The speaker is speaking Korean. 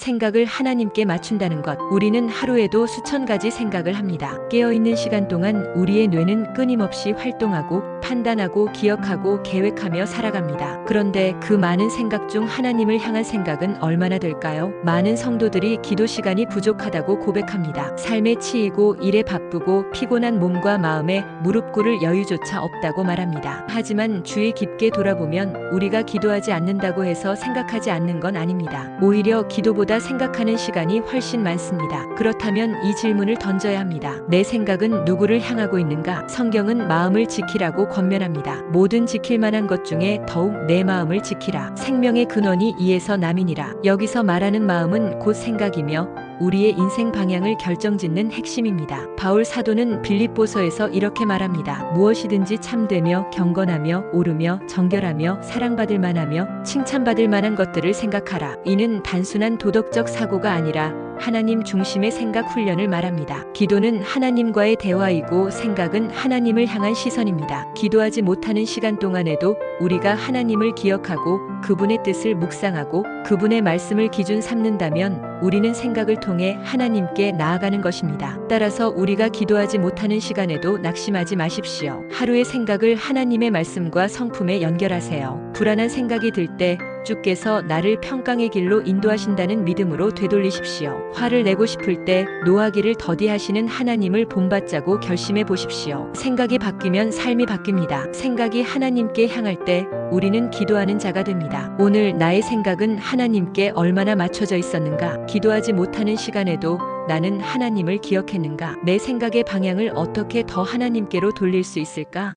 생각을 하나님께 맞춘다는 것. 우리는 하루에도 수천 가지 생각을 합니다. 깨어있는 시간 동안 우리의 뇌는 끊임없이 활동하고 판단하고 기억하고 계획하며 살아갑니다. 그런데 그 많은 생각 중 하나님을 향한 생각은 얼마나 될까요? 많은 성도들이 기도 시간이 부족하다고 고백합니다. 삶에 치이고 일에 바쁘고 피곤한 몸과 마음에 무릎 꿇을 여유조차 없다고 말합니다. 하지만 주의 깊게 돌아보면 우리가 기도하지 않는다고 해서 생각하지 않는 건 아닙니다. 오히려 기도보다 생각하는 시간이 훨씬 많습니다. 그렇다면 이 질문을 던져야 합니다. 내 생각은 누구를 향하고 있는가? 성경은 마음을 지키라고 권면합니다. 모든 지킬 만한 것 중에 더욱 내 마음을 지키라. 생명의 근원이 이에서 남이니라. 여기서 말하는 마음은 곧 생각이며 우리의 인생 방향을 결정짓는 핵심입니다. 바울 사도는 빌립보서에서 이렇게 말합니다. 무엇이든지 참되며 경건하며 옳으며 정결하며 사랑받을 만하며 칭찬받을 만한 것들을 생각하라. 이는 단순한 도덕적 사고가 아니라 하나님 중심의 생각 훈련을 말합니다. 기도는 하나님과의 대화이고 생각은 하나님을 향한 시선입니다. 기도하지 못하는 시간 동안에도 우리가 하나님을 기억하고 그분의 뜻을 묵상하고 그분의 말씀을 기준 삼는다면 우리는 생각을 통해 하나님께 나아가는 것입니다. 따라서 우리가 기도하지 못하는 시간에도 낙심하지 마십시오. 하루의 생각을 하나님의 말씀과 성품에 연결하세요. 불안한 생각이 들때 주께서 나를 평강의 길로 인도하신다는 믿음으로 되돌리십시오. 화를 내고 싶을 때 노하기를 더디하시는 하나님을 본받자고 결심해 보십시오. 생각이 바뀌면 삶이 바뀝니다. 생각이 하나님께 향할 때 우리는 기도하는 자가 됩니다. 오늘 나의 생각은 하나님께 얼마나 맞춰져 있었는가? 기도하지 못하는 시간에도 나는 하나님을 기억했는가? 내 생각의 방향을 어떻게 더 하나님께로 돌릴 수 있을까?